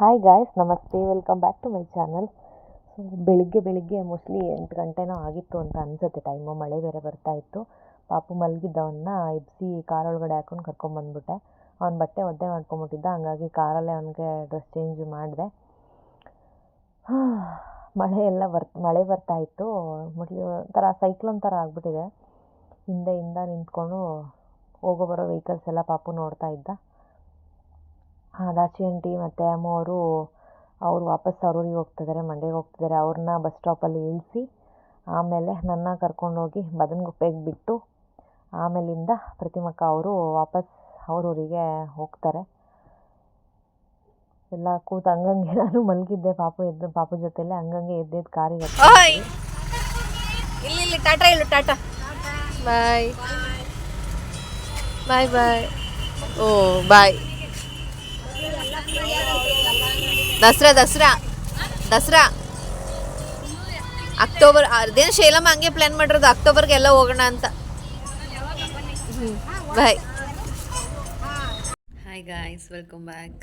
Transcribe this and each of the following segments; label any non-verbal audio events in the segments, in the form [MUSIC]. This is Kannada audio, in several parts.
ಹಾಯ್ ಗಾಯ್ಸ್ ನಮಸ್ತೆ. Welcome back to my channel so ಬೆಳಿಗ್ಗೆ ಬೆಳಿಗ್ಗೆ ಮೋಸ್ಟ್ಲಿ ಎಂಟು ಗಂಟೆನೋ ಆಗಿತ್ತು ಅಂತ ಅನಿಸುತ್ತೆ. ಟೈಮು ಮಳೆ ಬೇರೆ ಬರ್ತಾ ಇತ್ತು. ಪಾಪು ಮಲಗಿದ್ದವನ್ನ ಎಬ್ಬಿಸಿ ಕಾರೊಳಗಡೆ ಹಾಕೊಂಡು ಕರ್ಕೊಂಬಂದ್ಬಿಟ್ಟೆ ಅವ್ನ ಬಟ್ಟೆ ಒದ್ದೆ ಮಾಡ್ಕೊಂಬಿಟ್ಟಿದ್ದ. ಹಂಗಾಗಿ ಕಾರಲ್ಲೇ ಅವನಿಗೆ ಡ್ರೆಸ್ ಚೇಂಜ್ ಮಾಡಿದೆ. ಮಳೆ ಎಲ್ಲ ಬರ್, ಮಳೆ ಬರ್ತಾ ಇತ್ತು. ಮೋಸ್ಟ್ಲಿ ಒಂಥರ ಸೈಕ್ಲೋನ್ ಥರ ಆಗಿಬಿಟ್ಟಿದೆ. ಹಿಂದೆ ನಿಂತ್ಕೊಂಡು ಹೋಗೋ ಬರೋ ವೆಹಿಕಲ್ಸ್ ಎಲ್ಲ ಪಾಪು ನೋಡ್ತಾ ಇದ್ದ. ದಾಚಿ ಆಂಟಿ ಮತ್ತು ಅಮ್ಮ ಅವರು ಅವ್ರು ವಾಪಸ್ ಅವ್ರ ಊರಿಗೆ ಹೋಗ್ತಿದ್ದಾರೆ ಮಂಡ್ಯಗೆ ಹೋಗ್ತಿದ್ದಾರೆ ಅವ್ರನ್ನ ಬಸ್ ಸ್ಟಾಪಲ್ಲಿ ಇಳಿಸಿ ಆಮೇಲೆ ನನ್ನ ಕರ್ಕೊಂಡೋಗಿ ಬದನಗುಪ್ಪೆಗೆ ಬಿಟ್ಟು ಆಮೇಲಿಂದ ಪ್ರತಿಮಕ್ಕ ಅವರು ವಾಪಸ್ ಅವ್ರ ಊರಿಗೆ ಹೋಗ್ತಾರೆ. ಎಲ್ಲ ಕೂತು ಹಂಗಂಗೆ ನಾನು ಮಲಗಿದ್ದೆ ಪಾಪು ಎದ್ದು ಪಾಪು ಜೊತೆಲೆ ಹಂಗಂಗೆ ಎದ್ದೆದ್ದು ಕಾರಿಗೆ ಇಲ್ಲಿ ಇಲ್ಲಿ tata ಇಲ್ಲು tata. Bye bye bye oh bye Dasara Dasara Dasara. October ಅದೇನು ಶೈಲಮ್ಮ ಹಂಗೆ ಪ್ಲ್ಯಾನ್ ಮಾಡಿರೋದು ಅಕ್ಟೋಬರ್ಗೆ ಎಲ್ಲ ಹೋಗೋಣ ಅಂತ. Bye hi guys welcome back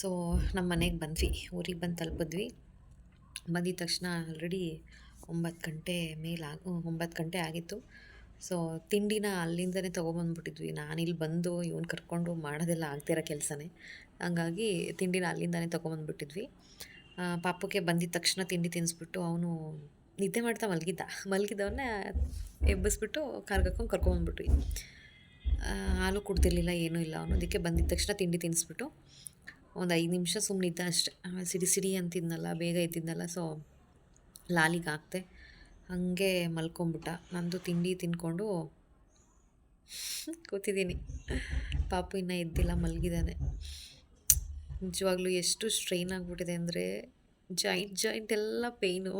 so ನಮ್ಮ ಮನೆಗೆ ಬಂದ್ವಿ, ಊರಿಗೆ ಬಂದು ತಲುಪಿದ್ವಿ. ಬಂದಿದ ತಕ್ಷಣ ಆಲ್ರೆಡಿ ಒಂಬತ್ತು ಗಂಟೆ ಮೇಲಾಗ, ಒಂಬತ್ತು ಗಂಟೆ ಆಗಿತ್ತು. ಸೊ ತಿಂಡಿನ ಅಲ್ಲಿಂದನೇ ತೊಗೊಬಂದ್ಬಿಟ್ಟಿದ್ವಿ. ನಾನು ಇಲ್ಲಿ ಬಂದು ಇವ್ನು ಕರ್ಕೊಂಡು ಮಾಡೋದೆಲ್ಲ ಆಗ್ತಿರೋ ಕೆಲಸನೇ. ಹಂಗಾಗಿ ತಿಂಡಿನ ಅಲ್ಲಿಂದನೇ ತೊಗೊಬಂದ್ಬಿಟ್ಟಿದ್ವಿ. ಪಾಪಕ್ಕೆ ಬಂದಿದ್ದ ಬಂದಿದ ತಕ್ಷಣ ತಿಂಡಿ ತಿನ್ನಿಸ್ಬಿಟ್ಟು ಅವನು ನಿದ್ದೆ ಮಾಡ್ತಾ ಮಲಗಿದ್ದ. ಮಲಗಿದ್ದವನ್ನ ಎಬ್ಬಿಸ್ಬಿಟ್ಟು ಕಾರ್ಗೆ ಆ, ಹಾಲು ಕುಡ್ತಿರ್ಲಿಲ್ಲ ಏನೂ ಇಲ್ಲ ಅವನು. ಅದಕ್ಕೆ ಬಂದಿದ್ದ ತಕ್ಷಣ ತಿಂಡಿ ತಿನ್ನಿಸ್ಬಿಟ್ಟು ಒಂದು ಐದು ನಿಮಿಷ ಸುಮ್ಮನಿದ್ದ ಅಷ್ಟೆ. ಸಿಡಿ ಸಿಡಿ ಅಂತಿದ್ನಲ್ಲ ಬೇಗ ಇದ್ದಿದ್ನಲ್ಲ ಸೊ ಲಾಲಿಗೆ ಹಾಕ್ದೆ. ಹಾಗೆ ಮಲ್ಕೊಂಬಿಟ್ಟ. ನಂದು ತಿಂಡಿ ತಿನ್ಕೊಂಡು ಕೂತಿದ್ದೀನಿ. ಪಾಪು ಇನ್ನೂ ಎದ್ದಿಲ್ಲ, ಮಲಗಿದ್ದಾನೆ. ನಿಜವಾಗ್ಲೂ ಎಷ್ಟು ಸ್ಟ್ರೈನ್ ಆಗಿಬಿಟ್ಟಿದೆ ಅಂದರೆ ಜಾಯಿಂಟ್ ಜಾಯಿಂಟ್ ಎಲ್ಲ ಪೇಯ್ನು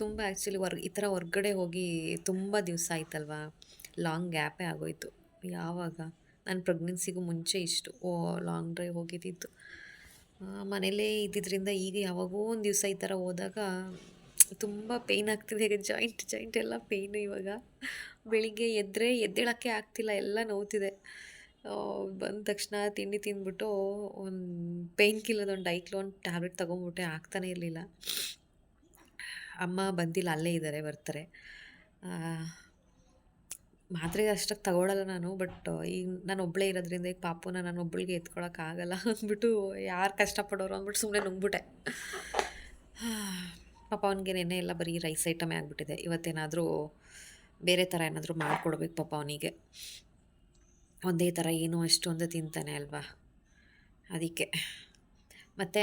ತುಂಬ ಆ್ಯಕ್ಚುಲಿ ಹೊರ್ ಈ ಥರ ಹೊರ್ಗಡೆ ಹೋಗಿ ತುಂಬ ದಿವಸ ಆಯ್ತಲ್ವಾ? ಲಾಂಗ್ ಗ್ಯಾಪೇ ಆಗೋಯ್ತು. ಯಾವಾಗ? ನಾನು ಪ್ರೆಗ್ನೆನ್ಸಿಗೂ ಮುಂಚೆ ಇಷ್ಟು. ಓ ಲಾಂಗ್ ಡ್ರೈವ್ ಹೋಗಿದ್ದಿತ್ತು ಮನೇಲೇ ಇದ್ದಿದ್ದರಿಂದ ಈಗ ಯಾವಾಗೋ ಒಂದು ದಿವಸ ಈ ಥರ ಹೋದಾಗ ತುಂಬ ಪೇಯ್ನ್ ಆಗ್ತಿದೆ. ಜಾಯಿಂಟ್ ಜಾಯಿಂಟ್ ಎಲ್ಲ ಪೇಯ್ನು ಇವಾಗ. ಬೆಳಿಗ್ಗೆ ಎದ್ದರೆ ಎದ್ದೇಳೋಕ್ಕೆ ಆಗ್ತಿಲ್ಲ, ಎಲ್ಲ ನೋವ್ತಿದೆ. ಬಂದ ತಕ್ಷಣ ತಿಂಡಿ ತಿಂದ್ಬಿಟ್ಟು ಒಂದು ಪೇಯ್ನ್ ಕಿಲ್ಲದ ಒಂದು ಡೈಕ್ಲೋನ್ ಟ್ಯಾಬ್ಲೆಟ್ ತೊಗೊಂಬಿಟ್ಟೆ ಆಗ್ತಾನೇ ಇರಲಿಲ್ಲ. ಅಮ್ಮ ಬಂದಿಲ್ಲ, ಅಲ್ಲೇ ಇದ್ದಾರೆ ಬರ್ತಾರೆ. ಮಾತ್ರೆ ಅಷ್ಟಕ್ಕೆ ತಗೊಳ್ಳಲ್ಲ ನಾನು ಬಟ್ ಈಗ ನಾನು ಒಬ್ಬಳೇ ಇರೋದ್ರಿಂದ ಈಗ ಪಾಪುನ ನಾನು ಒಬ್ಬಳಿಗೆ ಎತ್ಕೊಳಕ್ಕಾಗಲ್ಲ ಅಂದ್ಬಿಟ್ಟು ಯಾರು ಕಷ್ಟಪಡೋರು ಅಂದ್ಬಿಟ್ಟು ಸುಮ್ಮನೆ ನುಂಗ್ಬಿಟ್ಟೆ. ಪಾಪ ಅವನಿಗೆ ನೆನ್ನೆ ಎಲ್ಲ ಬರೀ ರೈಸ್ ಐಟಮೇ ಆಗಿಬಿಟ್ಟಿದೆ. ಇವತ್ತೇನಾದರೂ ಬೇರೆ ಥರ ಏನಾದರೂ ಮಾಡಿಕೊಡ್ಬೇಕು ಪಾಪ ಅವನಿಗೆ. ಒಂದೇ ಥರ ಏನು ಅಷ್ಟೊಂದು ತಿಂತಾನೆ ಅಲ್ವಾ? ಅದಕ್ಕೆ. ಮತ್ತು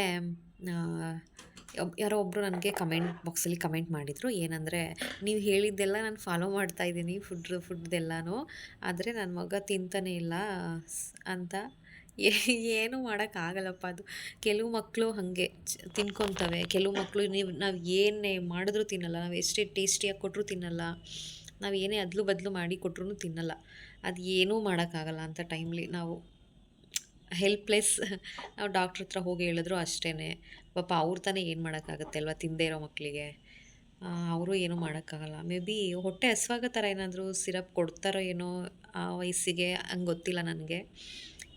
ಯಾರೋ ಒಬ್ಬರು ನನಗೆ ಕಮೆಂಟ್ ಬಾಕ್ಸಲ್ಲಿ ಕಮೆಂಟ್ ಮಾಡಿದರು. ಏನಂದರೆ, ನೀವು ಹೇಳಿದ್ದೆಲ್ಲ ನಾನು ಫಾಲೋ ಮಾಡ್ತಾ ಇದ್ದೀನಿ ಫುಡ್ ಫುಡ್ದೆಲ್ಲನೂ ಆದರೆ ನನ್ನ ಮಗ ತಿಂತಾನೆ ಇಲ್ಲ ಅಂತ ಏನೂ ಮಾಡೋಕ್ಕಾಗಲ್ಲಪ್ಪ ಅದು. ಕೆಲವು ಮಕ್ಕಳು ಹಾಗೆ ತಿನ್ಕೊತವೆ ಕೆಲವು ಮಕ್ಕಳು ನೀವು, ನಾವು ಏನೇ ಮಾಡಿದ್ರೂ ತಿನ್ನಲ್ಲ. ನಾವು ಎಷ್ಟೇ ಟೇಸ್ಟಿಯಾಗಿ ಕೊಟ್ಟರು ತಿನ್ನಲ್ಲ. ನಾವು ಏನೇ ಅದಲು ಬದಲು ಮಾಡಿ ಕೊಟ್ರೂ ತಿನ್ನಲ್ಲ. ಅದು ಏನೂ ಮಾಡೋಕ್ಕಾಗಲ್ಲ ಅಂತ ಟೈಮ್ಲಿ ನಾವು ಹೆಲ್ಪ್ಲೆಸ್ ನಾವು ಡಾಕ್ಟ್ರ್ ಹತ್ರ ಹೋಗಿ ಹೇಳಿದ್ರು ಅಷ್ಟೇ ಪಾಪ ಅವ್ರು ತಾನೇ ಏನು ಮಾಡೋಕ್ಕಾಗತ್ತೆ ಅಲ್ವಾ ತಿಂದೇ ಇರೋ ಮಕ್ಕಳಿಗೆ ಅವರು ಏನೂ ಮಾಡೋಕ್ಕಾಗಲ್ಲ. ಮೇ ಬಿ ಹೊಟ್ಟೆ ಹಸ್ವಾಗ ಥರ ಏನಾದರೂ ಸಿರಪ್ ಕೊಡ್ತಾರೋ ಏನೋ ಆ ವಯಸ್ಸಿಗೆ, ಹಂಗೆ ಗೊತ್ತಿಲ್ಲ ನನಗೆ.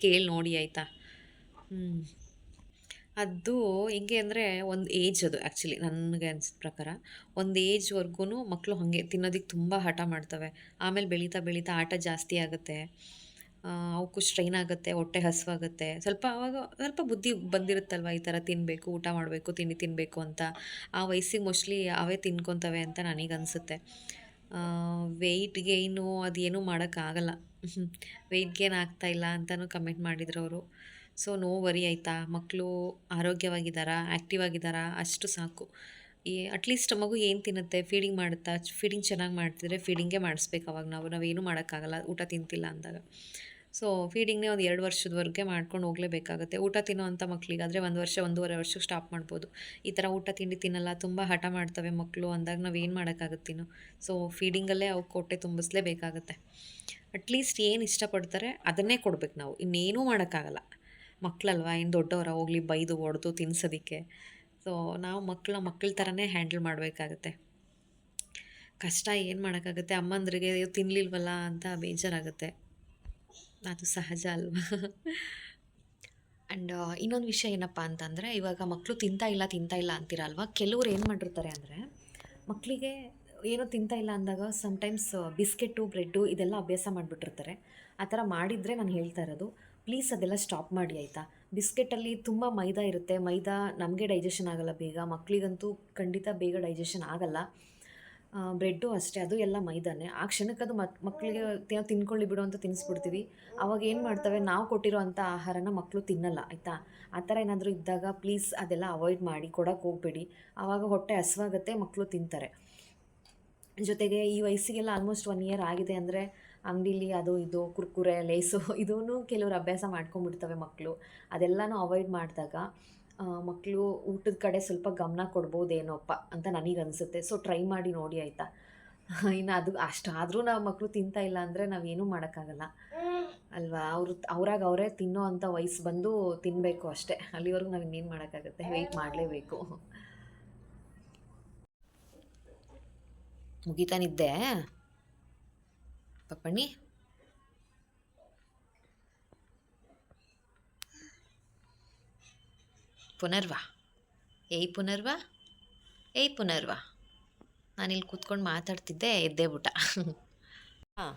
ಕೇಳಿ ನೋಡಿ ಆಯಿತಾ? ಅದು ಹೆಂಗೆ ಅಂದರೆ ಒಂದು ಏಜ್ ಅದು ಆ್ಯಕ್ಚುಲಿ ನನಗೆ ಅನ್ಸಿದ ಪ್ರಕಾರ. ಒಂದು ಏಜ್ವರೆಗೂ ಮಕ್ಕಳು ಹಾಗೆ ತಿನ್ನೋದಕ್ಕೆ ತುಂಬ ಹಠ ಮಾಡ್ತವೆ. ಆಮೇಲೆ ಬೆಳೀತಾ ಬೆಳೀತಾ ಆಟ ಜಾಸ್ತಿ ಆಗುತ್ತೆ. ಅವಕ್ಕು ಸ್ಟ್ರೈನ್ ಆಗುತ್ತೆ, ಹೊಟ್ಟೆ ಹಸುವಾಗುತ್ತೆ. ಸ್ವಲ್ಪ ಆವಾಗ ಸ್ವಲ್ಪ ಬುದ್ಧಿ ಬಂದಿರುತ್ತಲ್ವ ಈ ಥರ ತಿನ್ನಬೇಕು ಊಟ ಮಾಡಬೇಕು, ತಿಂಡಿ ತಿನ್ನಬೇಕು ಅಂತ. ಆ ವಯಸ್ಸಿಗೆ ಮೋಸ್ಟ್ಲಿ ಅವೇ ತಿನ್ಕೊತವೆ ಅಂತ ನನಗೆ ಅನಿಸುತ್ತೆ. ವೆಯ್ಟ್ ಗೇಯ್ನು ಅದೇನೂ ಮಾಡೋಕ್ಕಾಗಲ್ಲ. ವೆಯ್ಟ್ ಗೇನ್ ಇಲ್ಲ ಅಂತಲೂ ಕಮೆಂಟ್ ಮಾಡಿದ್ರು ಅವರು. ಸೊ ನೋ ವರಿ ಆಯಿತಾ ಮಕ್ಕಳು ಆರೋಗ್ಯವಾಗಿದ್ದಾರಾ? ಆ್ಯಕ್ಟಿವ್ ಆಗಿದ್ದಾರಾ? ಅಷ್ಟು ಸಾಕು. ಈ ಅಟ್ಲೀಸ್ಟ್ ಮಗು ಏನು ತಿನ್ನುತ್ತೆ? ಫೀಡಿಂಗ್ ಮಾಡುತ್ತಾ? ಫೀಡಿಂಗ್ ಚೆನ್ನಾಗಿ ಮಾಡ್ತಿದ್ರೆ ಫೀಡಿಂಗೇ ಮಾಡಿಸ್ಬೇಕು ಅವಾಗ ನಾವು. ನಾವೇನು ಮಾಡೋಕ್ಕಾಗಲ್ಲ. ಊಟ ತಿಂತಿಲ್ಲ ಅಂದಾಗ. ಸೊ ಫೀಡಿಂಗ್ನೇ ಒಂದು ಎರಡು ವರ್ಷದವರೆಗೆ ಮಾಡ್ಕೊಂಡು ಹೋಗಲೇಬೇಕಾಗುತ್ತೆ. ಊಟ ತಿನ್ನೋ ಅಂಥ ಮಕ್ಕಳಿಗಾದರೆ ಒಂದು ವರ್ಷ, ಒಂದೂವರೆ ವರ್ಷಕ್ಕೆ ಸ್ಟಾಪ್ ಮಾಡ್ಬೋದು. ಈ ಥರ ಊಟ ತಿಂಡಿ ತಿನ್ನಲ್ಲ, ತುಂಬ ಹಠ ಮಾಡ್ತವೆ ಮಕ್ಕಳು ಅಂದಾಗ ನಾವು ಏನು ಮಾಡೋಕ್ಕಾಗುತ್ತೀನೋ ಸೊ ಫೀಡಿಂಗಲ್ಲೇ ಅವು ಕೊಟ್ಟೆ ತುಂಬಿಸ್ಲೇಬೇಕಾಗತ್ತೆ. ಅಟ್ಲೀಸ್ಟ್ ಏನು ಇಷ್ಟಪಡ್ತಾರೆ ಅದನ್ನೇ ಕೊಡ್ಬೇಕು ನಾವು. ಇನ್ನೇನೂ ಮಾಡೋಕ್ಕಾಗಲ್ಲ. ಮಕ್ಕಳಲ್ವಾ ಏನು ದೊಡ್ಡವರ? ಹೋಗಲಿ, ಬೈದು, ಹೊಡೆದು, ತಿನ್ಸೋದಕ್ಕೆ. ಸೊ ನಾವು ಮಕ್ಕಳ ಮಕ್ಕಳ ಥರನೇ ಹ್ಯಾಂಡಲ್ ಮಾಡಬೇಕಾಗತ್ತೆ. ಕಷ್ಟ ಏನು ಮಾಡೋಕ್ಕಾಗುತ್ತೆ? ಅಮ್ಮಂದ್ರಿಗೆ ತಿನ್ನಲಿಲ್ವಲ್ಲ ಅಂತ ಬೇಜಾರಾಗುತ್ತೆ. ಅದು ಸಹಜ ಅಲ್ವಾ? ಆ್ಯಂಡ್ ಇನ್ನೊಂದು ವಿಷಯ ಏನಪ್ಪ ಅಂತಂದರೆ, ಇವಾಗ ಮಕ್ಕಳು ತಿಂತಾ ಇಲ್ಲ ತಿಂತಾ ಇಲ್ಲ ಅಂತೀರಲ್ವ? ಕೆಲವ್ರು ಏನು ಮಾಡಿರ್ತಾರೆ ಅಂದರೆ ಮಕ್ಕಳಿಗೆ ಏನೋ ತಿಂತಾ ಇಲ್ಲ ಅಂದಾಗ ಸಮ್ಟೈಮ್ಸ್ ಬಿಸ್ಕೆಟ್ಟು ಬ್ರೆಡ್ಡು ಇದೆಲ್ಲ ಅಭ್ಯಾಸ ಮಾಡಿಬಿಟ್ಟಿರ್ತಾರೆ. ಆ ಥರ ಮಾಡಿದರೆ ನಾನು ಹೇಳ್ತಾ ಇರೋದು ಪ್ಲೀಸ್ ಅದೆಲ್ಲ ಸ್ಟಾಪ್ ಮಾಡಿ, ಆಯಿತಾ? ಬಿಸ್ಕೆಟಲ್ಲಿ ತುಂಬ ಮೈದಾ ಇರುತ್ತೆ, ಮೈದಾ ನಮಗೆ ಡೈಜೆಷನ್ ಆಗಲ್ಲ ಬೇಗ ಮಕ್ಕಳಿಗಂತೂ ಖಂಡಿತ ಬೇಗ ಡೈಜೆಷನ್ ಆಗಲ್ಲ. ಬ್ರೆಡ್ಡು ಅಷ್ಟೇ, ಅದು ಎಲ್ಲ ಮೈದಾನೆ. ಆ ಕ್ಷಣಕ್ಕೆ ಅದು ಮಕ್ ಮಕ್ಕಳಿಗೆ ತಿನ್ಕೊಳ್ಳಿ ಬಿಡು ಅಂತ ತಿನ್ನಿಸ್ಬಿಡ್ತೀವಿ ಅವಾಗ ಏನು ಮಾಡ್ತವೆ, ನಾವು ಕೊಟ್ಟಿರೋ ಅಂಥ ಆಹಾರನ ಮಕ್ಕಳು ತಿನ್ನಲ್ಲ, ಆಯಿತಾ? ಆ ಥರ ಏನಾದರೂ ಇದ್ದಾಗ ಪ್ಲೀಸ್ ಅದೆಲ್ಲ ಅವಾಯ್ಡ್ ಮಾಡಿ, ಕೊಡೋಕೆ ಹೋಗಬೇಡಿ. ಆವಾಗ ಹೊಟ್ಟೆ ಹಸುವಾಗತ್ತೆ ಮಕ್ಕಳು ತಿಂತಾರೆ. ಜೊತೆಗೆ ಈ ವಯಸ್ಸಿಗೆಲ್ಲ ಆಲ್ಮೋಸ್ಟ್ ಒನ್ ಇಯರ್ ಆಗಿದೆ ಅಂದರೆ ಅಂಗಡಿಲಿ ಅದು ಇದು, ಕುರ್ಕುರೆ, ಲೇಸು [LAUGHS] ಇದೂ ಕೆಲವರು ಅಭ್ಯಾಸ ಮಾಡ್ಕೊಂಡ್ಬಿಡ್ತವೆ ಮಕ್ಕಳು ಅದೆಲ್ಲನೂ ಅವಾಯ್ಡ್ ಮಾಡಿದಾಗ ಮಕ್ಕಳು ಊಟದ ಕಡೆ ಸ್ವಲ್ಪ ಗಮನ ಕೊಡ್ಬೋದೇನೋಪ್ಪ ಅಂತ ನನಗನ್ಸುತ್ತೆ ಸೊ ಟ್ರೈ ಮಾಡಿ ನೋಡಿ ಆಯಿತಾ? [LAUGHS] ಇನ್ನು ಅದು ಅಷ್ಟಾದರೂ ನಾವು ಮಕ್ಕಳು ತಿಂತಾ ಇಲ್ಲ ಅಂದರೆ ನಾವೇನೂ ಮಾಡೋಕ್ಕಾಗಲ್ಲ. ಅಲ್ವಾ? ಅವರು ಅವ್ರಾಗ ಅವರೇ ತಿನ್ನೋ ಅಂಥ ವಯಸ್ಸು ಬಂದು ತಿನ್ನಬೇಕು ಅಷ್ಟೇ. ಅಲ್ಲಿವರೆಗೂ ನಾವು ಇನ್ನೇನು ಮಾಡೋಕ್ಕಾಗುತ್ತೆ? ವೆಯ್ಟ್ ಮಾಡಲೇಬೇಕು. ಮುಗಿತಾ ನಿದ್ದೆ? ಪುನರ್ವಾ. ಏಯ್ ಪುನರ್ವಾ? ಏಯ್ ಪುನರ್ವಾ? ನಾನಿಲ್ಲಿ ಕೂತ್ಕೊಂಡು ಮಾತಾಡ್ತಿದ್ದೆ, ಎದ್ದೇ ಬಿಟ್ಟ ಹಾಂ.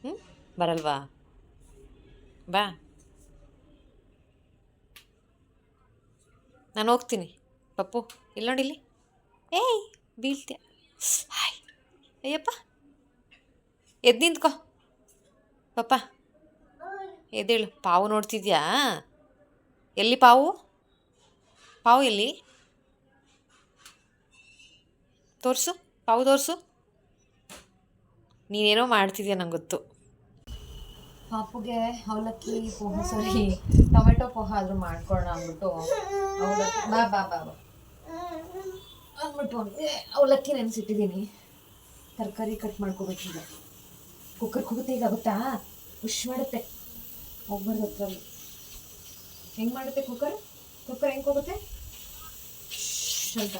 ಹ್ಞೂ ಬರಲ್ವಾ? ಬಾ. ನಾನು ಹೋಗ್ತೀನಿ. ಪಪ್ಪು ಇಲ್ಲಿ. ನೋಡಿಲ್ಲಿ ಏಯ್, ಬೀಳ್ತೀಯ? ಹಾಯ್. ಅಯ್ಯಪ್ಪ. ಎದ್ದು ನಿಂತ್ಕೋ. ಪಪ್ಪ. ಎದ್ದೇಳು. ಪಾವು ನೋಡ್ತಿದ್ಯಾ? ಎಲ್ಲಿ ಪಾವು? ಪಾವು ಎಲ್ಲಿ? ತೋರಿಸು, ಪಾವು ತೋರಿಸು. ನೀನೇನೋ ಮಾಡ್ತಿದ್ಯಾ ನಂಗೆ ಗೊತ್ತು. ಪಾಪುಗೆ ಅವಲಕ್ಕಿ ಪೋಹ ಸರಿ ಟೊಮೆಟೊ ಪೋಹ ಆದರೂ ಮಾಡ್ಕೊಳ್ಳೋಣ ಅಂದ್ಬಿಟ್ಟು ಅವಲಕ್ಕಿ, ಬಾ ಬಾ ಬಾ ಬಾ. ಅಂದ್ಬಿಟ್ಟು ಅವಲಕ್ಕಿ ನೆನೆಸಿಟ್ಟಿದ್ದೀನಿ. ತರಕಾರಿ ಕಟ್ ಮಾಡ್ಕೋಬೇಕೀಗ. ಕುಕ್ಕರ್ ಕುಗುತ್ತೆ ಈಗ, ಗೊತ್ತಾ? ಉಶ್ ಮಾಡುತ್ತೆ. ಹೋಗ್ಬಾರ್ದು ಹತ್ರಲ್ಲಿ ಹೆಂಗೆ ಮಾಡುತ್ತೆ ಕುಕ್ಕರ್? ಕುಕ್ಕರ್ ಹೆಂಗೆ ಹೋಗುತ್ತೆ? ಶ್ಶ್ ಅಂತ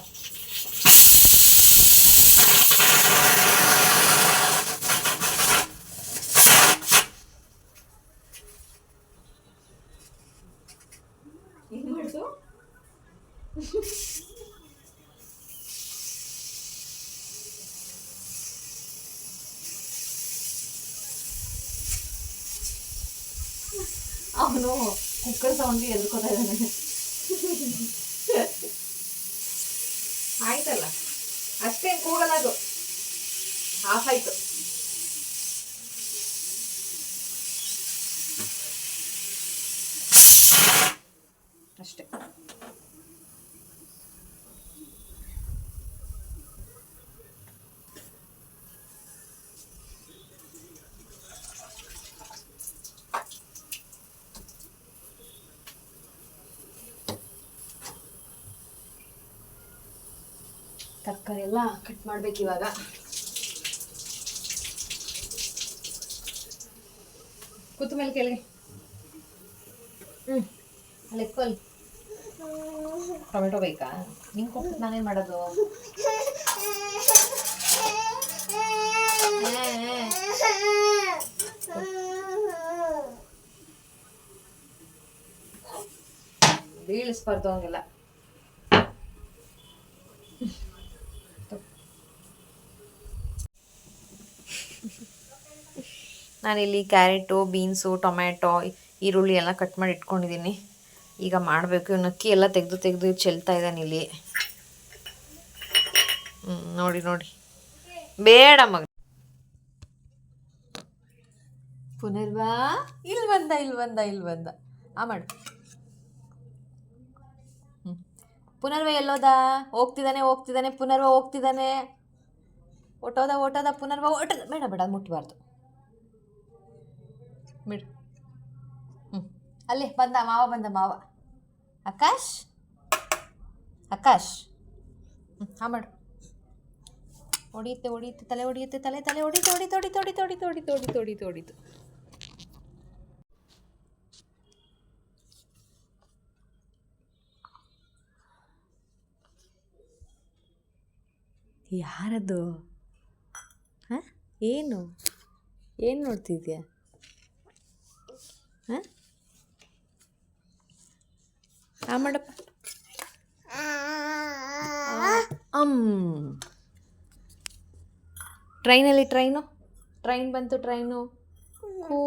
ಹೆಂಗೆ ಮಾಡ್ತು ಅವನು ಕುಕ್ಕರ್ ಸೌಂಡ್ಗೆ ಎದ್ಕೋತಾ ಇದ್ದಾನೆ. ಆಯ್ತಲ್ಲ. ಅಷ್ಟೇ ಕೂಗಲ್ಲ ಅದು. ಆಫ್ ಆಯ್ತು. ಅಷ್ಟೇ. ತರಕಾರಿ ಎಲ್ಲ ಕಟ್ ಮಾಡ್ಬೇಕು ಇವಾಗ. ಕೂತು ಮೇಲೆ ಕೆಳಗೆ ಅಲ್ಲಿ ಟೊಮೆಟೊ ಬೇಕಾ? ನಿಂಗೆ ಕೊಟ್ಟು ನಾನೇನು ಮಾಡೋದು? ಬೀಳಿಸ್ಬಾರ್ದು ಹಂಗೆಲ್ಲ. ನಾನಿಲ್ಲಿ ಕ್ಯಾರೆಟು, ಬೀನ್ಸು, ಟೊಮ್ಯಾಟೊ, ಈರುಳ್ಳಿ ಎಲ್ಲ ಕಟ್ ಮಾಡಿ ಇಟ್ಕೊಂಡಿದ್ದೀನಿ. ಈಗ ಮಾಡಬೇಕು. ಇವ್ನು ಅಕ್ಕಿ ಎಲ್ಲ ತೆಗೆದು ತೆಗೆದು ಚೆಲ್ತಾ ಇದ್ದಾನೆ ಇಲ್ಲಿ. ನೋಡಿ ನೋಡಿ. ಬೇಡ ಮಗ. ಪುನರ್ವಾ ಇಲ್ಲಿ ಬಂದ ಇಲ್ಲಿ ಬಂದ ಇಲ್ಲಿ ಬಂದ. ಆ, ಮಾಡು. ಹ್ಞೂ ಪುನರ್ವ ಎಲ್ಲೋದ? ಹೋಗ್ತಿದ್ದಾನೆ ಹೋಗ್ತಿದ್ದಾನೆ ಪುನರ್ವ ಹೋಗ್ತಿದ್ದಾನೆ. ಓಟೋದ ಓಟೋದ ಪುನರ್ವ ಓಟೋದ ಬೇಡ ಬೇಡ, ಮುಟ್ಬಾರ್ದು. ಬಿಡು. ಹ್ಞೂ ಅಲ್ಲಿ, ಬಂದ, ಮಾವ ಬಂದ, ಮಾವ. ಆಕಾಶ್? ಆಕಾಶ್? ಹ್ಞೂ ಹಾಂ ಮಾಡು. ಹೊಡಿಯುತ್ತೆ ಹೊಡಿಯುತ್ತೆ, ತಲೆ ಹೊಡಿಯುತ್ತೆ, ತಲೆ ತಲೆ ಹೊಡಿತು ಹೊಡಿತು ಹೊಡಿತು ಹೊಡಿತು ಹೊಡಿತು ಹೊಡಿತು ಹೊಡಿತು ಹೊಡಿತು ಹೊಡಿತು. ಯಾರದು? ಹಾಂ? ಏನು? ಏನು ನೋಡ್ತಿದ್ಯಾ? ಆ ಮಾಡಪ್ಪ ಅಮ್ ಟ್ರೈನಲ್ಲಿ ಟ್ರೈನು ಟ್ರೈನ್ ಬಂತು ಟ್ರೈನು ಕೂ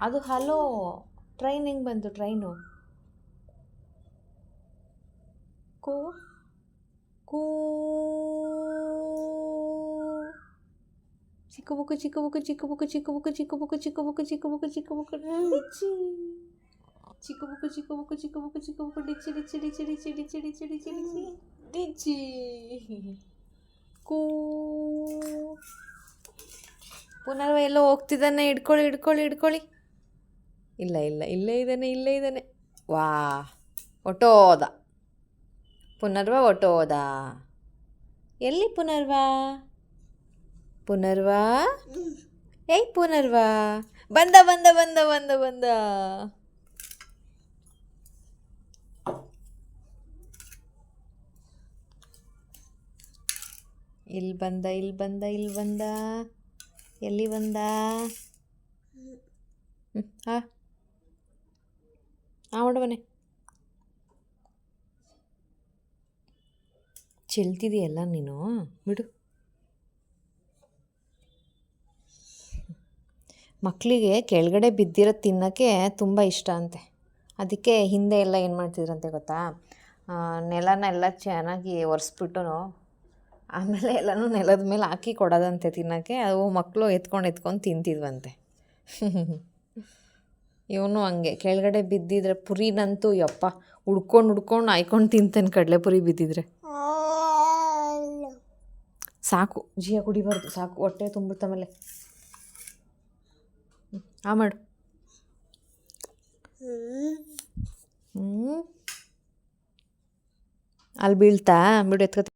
ಅದು ಹಲೋ ಟ್ರೈನ್ ಹೆಂಗೆ ಬಂತು ಟ್ರೈನು ಕೂ ಕೂ ಚಿಕ್ಕ ಬುಕ್ಕು ಚಿಕ್ಕ ಬುಕ್ಕು ಚಿಕ್ಕ ಬುಕ್ಕು ಚಿಕ್ಕ ಬುಕ್ಕು ಚಿಕ್ಕ ಬುಕ್ಕು ಚಿಕ್ಕ ಬುಕ್ಕು ಚಿಕ್ಕ ಬುಕ್ಕು ಚಿಕ್ಕ ಬುಕ್ಕು ಡಿಚ್ಚಿ ಚಿಕ್ಕ chico ಚಿಕ್ಕ chico ಚಿಕ್ಕ chico ಚಿಕ್ಕ ಬುಕ್ಕು ಡಿಚ್ಚಿ ಡಿಚ್ಚಿ ಡಿಚ್ಚಿ ಡಿಚ್ಚಿ ಡಿಚ್ಚಿ ಡಿಚ್ಚಿ ಡಿಚ್ಚಿ ಡಿಚ್ಚಿ ಡಿಚ್ಚಿ. ಕೂ. ಪುನರ್ವ ಎಲ್ಲೋ ಹೋಗ್ತಿದ್ದಾನೆ. ಹಿಡ್ಕೊಳ್ಳಿ ಹಿಡ್ಕೊಳ್ಳಿ ಹಿಡ್ಕೊಳ್ಳಿ. ಇಲ್ಲ ಇಲ್ಲ ಇಲ್ಲೇ ಇದ್ದಾನೆ ಇಲ್ಲೇ ಇದ್ದಾನೆ. ವಾ. ಒಟ್ಟೋದ. ಪುನರ್ವ ಒಟ್ಟೋದ. ಎಲ್ಲಿ ಪುನರ್ವ? ಪುನರ್ವ? ಏಯ್ ಪುನರ್ವ. ಬಂದ ಬಂದ ಬಂದ ಬಂದ ಬಂದ. ಇಲ್ಲಿ ಬಂದ ಇಲ್ಲಿ ಬಂದ ಇಲ್ಲಿ ಬಂದ. ಎಲ್ಲಿ ಬಂದ? ಹಾಂ. ಹಾಂ ಮಾಡು ಮನೆ. ಚೆಲ್ತಿದೆಯಲ್ಲ ನೀನು? ಬಿಡು. ಮಕ್ಕಳಿಗೆ ಕೆಳಗಡೆ ಬಿದ್ದಿರೋ ತಿನ್ನೋಕ್ಕೆ ತುಂಬ ಇಷ್ಟ ಅಂತೆ. ಅದಕ್ಕೆ ಹಿಂದೆ ಎಲ್ಲ ಏನು ಮಾಡ್ತಿದ್ರಂತೆ ಗೊತ್ತಾ? ನೆಲನ ಎಲ್ಲ ಚೆನ್ನಾಗಿ ಒರೆಸ್ಬಿಟ್ಟು ಆಮೇಲೆ ಎಲ್ಲನೂ ನೆಲದ ಮೇಲೆ ಹಾಕಿ ಕೊಡೋದಂತೆ ತಿನ್ನೋಕ್ಕೆ. ಅವು ಮಕ್ಕಳು ಎತ್ಕೊಂಡು ಎತ್ಕೊಂಡು ತಿಂತಿದ್ವಂತೆ. ಇವನು ಹಂಗೆ. ಕೆಳಗಡೆ ಬಿದ್ದಿದ್ರೆ ಪುರಿನಂತೂ ಯಪ್ಪ ಹುಡ್ಕೊಂಡು ಹುಡ್ಕೊಂಡು ಆಯ್ಕೊಂಡು ತಿಂತಾನೆ ಕಡಲೆ ಪುರಿ ಬಿದ್ದಿದ್ರೆ. ಸಾಕು ಜಿಯ ಕುಡಿಬಾರ್ದು, ಸಾಕು, ಹೊಟ್ಟೆ ತುಂಬುತ್ತ ಮೇಲೆ. ಆ, ಮಾಡು. ಅಲ್ಲಿ ಬೀಳ್ತಾ? ಬಿಡು, ಎತ್ಕೊ